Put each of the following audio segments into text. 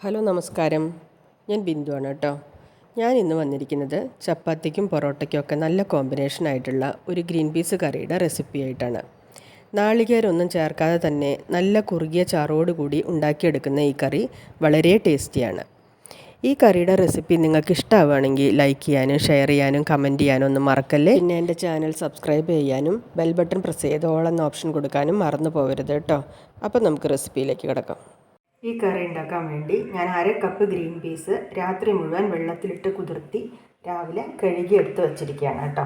Hello നമസ്കാരം. ഞാൻ ബിന്ദുവാണ് കേട്ടോ. ഞാൻ ഇന്ന് വന്നിരിക്കുന്നത് ചപ്പാത്തിക്കും പൊറോട്ടയ്ക്കും ഒക്കെ നല്ല കോമ്പിനേഷൻ ആയിട്ടുള്ള ഒരു ഗ്രീൻ പീസ് കറിയുടെ റെസിപ്പി ആയിട്ടാണ്. നാളികേരൊന്നും ചേർക്കാതെ തന്നെ നല്ല കുറുകിയ ചാറോടുകൂടി ഉണ്ടാക്കിയെടുക്കുന്ന ഈ കറി വളരെ ടേസ്റ്റിയാണ് ഈ കറിയുടെ റെസിപ്പി നിങ്ങൾക്ക് ഇഷ്ടമാവുകയാണെങ്കിൽ ലൈക്ക് ചെയ്യാനും ഷെയർ ചെയ്യാനും കമന്റ് ചെയ്യാനും ഒന്നും മറക്കല്ലേ? പിന്നെ എന്റെ ചാനൽ സബ്സ്ക്രൈബ് ചെയ്യാനും ബെൽ ബട്ടൺ പ്രസ് ചെയ്ത് ഓപ്ഷൻ കൊടുക്കാനും മറന്നു പോകരുത് കേട്ടോ. അപ്പോൾ നമുക്ക് റെസിപ്പിയിലേക്ക് കിടക്കാം. ഈ കറി ഉണ്ടാക്കാൻ വേണ്ടി ഞാൻ അര കപ്പ് ഗ്രീൻ പീസ് രാത്രി മുഴുവൻ വെള്ളത്തിലിട്ട് കുതിർത്തി രാവിലെ കഴുകി എടുത്ത് വച്ചിരിക്കുകയാണ് കേട്ടോ.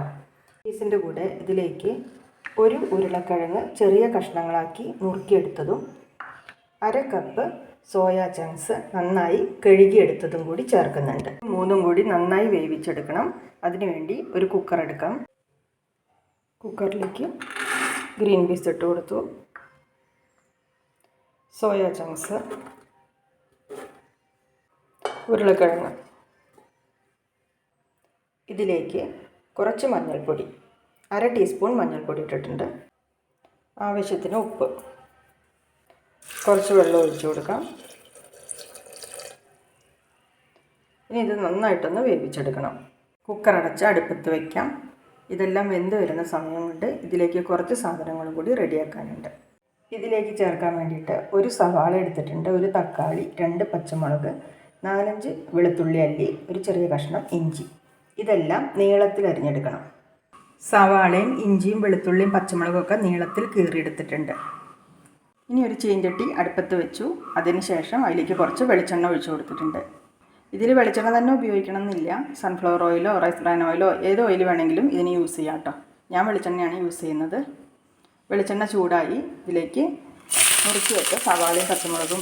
പീസിന്റെ കൂടെ ഇതിലേക്ക് ഒരു ഉരുളക്കിഴങ്ങ് ചെറിയ കഷ്ണങ്ങളാക്കി നുറുക്കിയെടുത്തതും അര കപ്പ് സോയാ ചങ്ക്സ് നന്നായി കഴുകിയെടുത്തതും കൂടി ചേർക്കുന്നുണ്ട്. മൂന്നും കൂടി നന്നായി വേവിച്ചെടുക്കണം. അതിനുവേണ്ടി ഒരു കുക്കർ എടുക്കാം. കുക്കറിലേക്ക് ഗ്രീൻ പീസ് ഇട്ട് കൊടുത്തു. സോയ ചങ്ക്സ് ഉരുളക്കിഴങ്ങ്. ഇതിലേക്ക് കുറച്ച് മഞ്ഞൾപ്പൊടി അര ടീസ്പൂൺ മഞ്ഞൾപ്പൊടി ഇട്ടിട്ടുണ്ട്. ആവശ്യത്തിന് ഉപ്പ്. കുറച്ച് വെള്ളം ഒഴിച്ചു കൊടുക്കാം. ഇനി ഇത് നന്നായിട്ടൊന്ന് വേവിച്ചെടുക്കണം. കുക്കർ അടച്ച് അടുപ്പത്ത് വയ്ക്കാം ഇതെല്ലാം വെന്ത് വരുന്ന സമയം കൊണ്ട് ഇതിലേക്ക് കുറച്ച് സാധനങ്ങളും കൂടി റെഡിയാക്കാനുണ്ട്. ഇതിലേക്ക് ചേർക്കാൻ വേണ്ടിയിട്ട് ഒരു സവാള എടുത്തിട്ടുണ്ട് ഒരു തക്കാളി രണ്ട് പച്ചമുളക് നാലഞ്ച് വെളുത്തുള്ളി അല്ലി ഒരു ചെറിയ കഷ്ണം ഇഞ്ചി. ഇതെല്ലാം നീളത്തിൽ അരിഞ്ഞെടുക്കണം. സവാളയും ഇഞ്ചിയും വെളുത്തുള്ളിയും പച്ചമുളകൊക്കെ നീളത്തിൽ കീറിയെടുത്തിട്ടുണ്ട്. ഇനി ഒരു ചീൻചട്ടി അടുപ്പത്ത് വെച്ചു. അതിനുശേഷം അതിലേക്ക് കുറച്ച് വെളിച്ചെണ്ണ ഒഴിച്ചു കൊടുത്തിട്ടുണ്ട്. ഇതിൽ വെളിച്ചെണ്ണ തന്നെ ഉപയോഗിക്കണം എന്നില്ല സൺഫ്ലവർ ഓയിലോ റൈസ് ബ്രാൻ ഓയിലോ ഏത് ഓയിൽ വേണമെങ്കിലും ഇതിന് യൂസ് ചെയ്യാം കേട്ടോ. ഞാൻ വെളിച്ചെണ്ണയാണ് യൂസ് ചെയ്യുന്നത്. വെളിച്ചെണ്ണ ചൂടായി ഇതിലേക്ക് മുറിച്ച് വെച്ച സവാളയും പച്ചമുളകും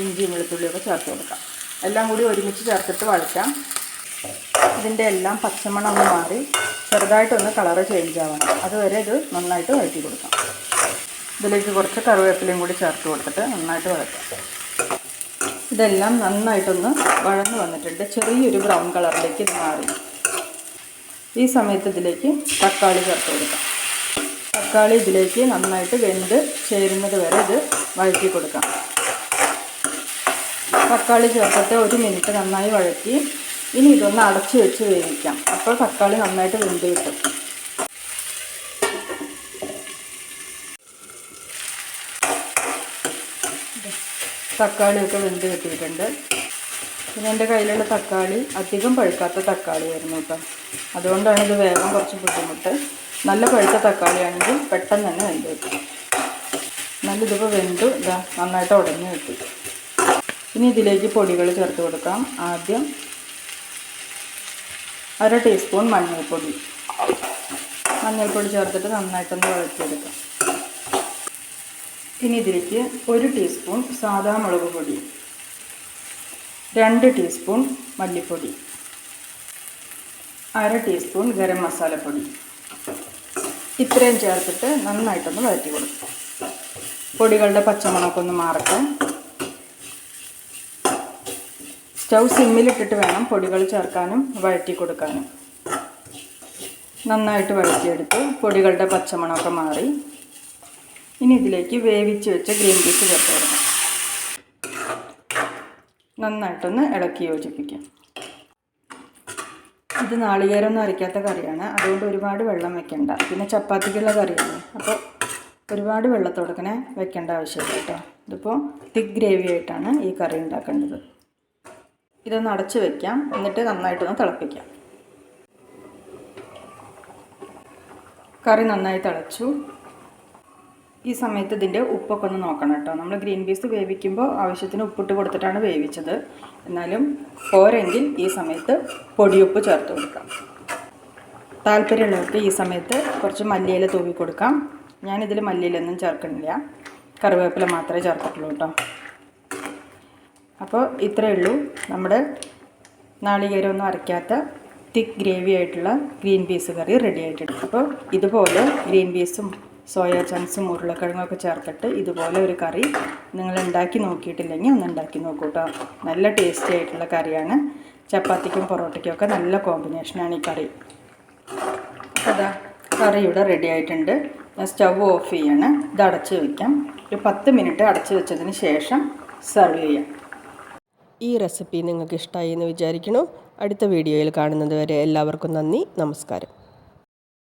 ഇഞ്ചിയും വെളുത്തുള്ളിയും ഒക്കെ ചേർത്ത് കൊടുക്കാം. എല്ലാം കൂടി ഒരുമിച്ച് ചേർത്തിട്ട് വഴറ്റാം. ഇതിന്റെ എല്ലാം പച്ചമണം ഒന്ന് മാറി ചെറുതായിട്ടൊന്ന് കളറ് ചേഞ്ച് ആവണം. അതുവരെ ഇത് നന്നായിട്ട് വഴറ്റി കൊടുക്കാം. ഇതിലേക്ക് കുറച്ച് കറിവേപ്പിലയും കൂടി ചേർത്ത് കൊടുത്തിട്ട് നന്നായിട്ട് വഴറ്റാം. ഇതെല്ലാം നന്നായിട്ടൊന്ന് വഴന്ന് വന്നിട്ടുണ്ട്. ചെറിയൊരു ബ്രൗൺ കളറിലേക്ക് ഇത് മാറി. ഈ സമയത്ത് ഇതിലേക്ക് തക്കാളി ചേർത്ത് കൊടുക്കാം. തക്കാളി ഇതിലേക്ക് നന്നായിട്ട് വെന്ത് ചേരുന്നത് വരെ ഇത് വഴറ്റി കൊടുക്കാം. തക്കാളി ചേർത്തിട്ട് ഒരു മിനിറ്റ് നന്നായി വഴറ്റി. ഇനി ഇതൊന്ന് അടച്ചു വെച്ച് വേവിക്കാം. അപ്പോൾ തക്കാളി നന്നായിട്ട് വെന്ത് കിട്ടും. തക്കാളിയൊക്കെ വെന്ത് കിട്ടിയിട്ടുണ്ട്. പിന്നെ എന്റെ കയ്യിലുള്ള തക്കാളി അധികം പഴുക്കാത്ത തക്കാളിയായിരുന്നു കേട്ടോ. അതുകൊണ്ടാണ് ഇത് വേഗം കുറച്ച് ബുദ്ധിമുട്ട്. നല്ല പഴുത്ത തക്കാളിയാണെങ്കിൽ പെട്ടെന്ന് തന്നെ വെന്ത് കിട്ടും. നല്ല ഇതിപ്പോൾ വെന്തു ഇതാ നന്നായിട്ട് ഉടഞ്ഞു കിട്ടി. ഇനി ഇതിലേക്ക് പൊടികൾ ചേർത്ത് കൊടുക്കാം. ആദ്യം അര ടീസ്പൂൺ മഞ്ഞൾപ്പൊടി. മഞ്ഞൾപ്പൊടി ചേർത്തിട്ട് നന്നായിട്ടൊന്ന് വഴറ്റിയെടുക്കാം. ഇനി ഇതിലേക്ക് ഒരു ടീസ്പൂൺ സാദാ മുളക് പൊടി. രണ്ട് ടീസ്പൂൺ മല്ലിപ്പൊടി. അര ടീസ്പൂൺ ഗരം മസാലപ്പൊടി. ഇത്രയും ചേർത്തിട്ട് നന്നായിട്ടൊന്ന് വഴറ്റി കൊടുക്കും. പൊടികളുടെ പച്ചമണമൊക്കെ ഒന്ന് മാറട്ടെ. സ്റ്റൗ സിമ്മിലിട്ടിട്ട് വേണം പൊടികൾ ചേർക്കാനും വഴറ്റി കൊടുക്കാനും. നന്നായിട്ട് വഴറ്റിയെടുത്ത് പൊടികളുടെ പച്ചമണമൊക്കെ മാറി. ഇനി ഇതിലേക്ക് വേവിച്ച് വെച്ച ഗ്രീൻ പീസ് ചേർത്ത് കൊടുക്കാം. നന്നായിട്ടൊന്ന് ഇളക്കി യോജിപ്പിക്കാം. ഇത് നാളികേരമൊന്നും അരയ്ക്കാത്ത കറിയാണ്. അതുകൊണ്ട് ഒരുപാട് വെള്ളം വെക്കണ്ട. പിന്നെ ചപ്പാത്തിക്കുള്ള കറിയാണ്. അപ്പോൾ ഒരുപാട് വെള്ളത്തോടക്കനെ വെക്കേണ്ട ആവശ്യമില്ല കേട്ടോ. ഇതിപ്പോൾ തിക്ക് ഗ്രേവി ആയിട്ടാണ് ഈ കറി ഉണ്ടാക്കേണ്ടത്. ഇതൊന്ന് അടച്ച് വെക്കാം. എന്നിട്ട് നന്നായിട്ടൊന്ന് തിളപ്പിക്കാം. കറി നന്നായി തിളച്ചു. ഈ സമയത്ത് ഇതിന്റെ ഉപ്പൊക്കെ ഒന്ന് നോക്കണം കേട്ടോ. നമ്മൾ ഗ്രീൻ പീസ് വേവിക്കുമ്പോൾ ആവശ്യത്തിന് ഉപ്പിട്ട് കൊടുത്തിട്ടാണ് വേവിച്ചത്. എന്നാലും പോരെങ്കിൽ ഈ സമയത്ത് പൊടിയുപ്പ് ചേർത്ത് കൊടുക്കാം. താല്പര്യമുള്ളവർക്ക് ഈ സമയത്ത് കുറച്ച് മല്ലിയില തൂവി കൊടുക്കാം. ഞാനിതിൽ മല്ലിയിലൊന്നും ചേർക്കണില്ല കറിവേപ്പില മാത്രമേ ചേർത്തിട്ടുള്ളൂ കേട്ടോ. അപ്പോൾ ഇത്രയേ ഉള്ളൂ നമ്മുടെ നാളികേരമൊന്നും അരയ്ക്കാത്ത തിക്ക് ഗ്രേവി ആയിട്ടുള്ള ഗ്രീൻ പീസ് കറി റെഡി ആയിട്ടുണ്ട്. അപ്പോൾ ഇതുപോലെ ഗ്രീൻ പീസും സോയ ചങ്ക്സും ഉരുളക്കിഴങ്ങൊക്കെ ചേർത്തിട്ട് ഇതുപോലെ ഒരു കറി നിങ്ങൾ ഉണ്ടാക്കി നോക്കിയിട്ടില്ലെങ്കിൽ ഒന്ന് ഉണ്ടാക്കി നോക്കൂ കേട്ടോ നല്ല ടേസ്റ്റി ആയിട്ടുള്ള കറിയാണ്. ചപ്പാത്തിക്കും പൊറോട്ടയ്ക്കും ഒക്കെ നല്ല കോമ്പിനേഷനാണ് ഈ കറി. അതാ കറി ഇവിടെ റെഡി ആയിട്ടുണ്ട്. ഞാൻ സ്റ്റവ് ഓഫ് ചെയ്യാണ്. ഇത് അടച്ച് വയ്ക്കാം ഒരു പത്ത് മിനിറ്റ് അടച്ച് വെച്ചതിന് ശേഷം സെർവ് ചെയ്യാം. ഈ റെസിപ്പി നിങ്ങൾക്ക് ഇഷ്ടമായി എന്ന് വിചാരിക്കണു അടുത്ത വീഡിയോയിൽ കാണുന്നത് വരെ എല്ലാവർക്കും നന്ദി. നമസ്കാരം.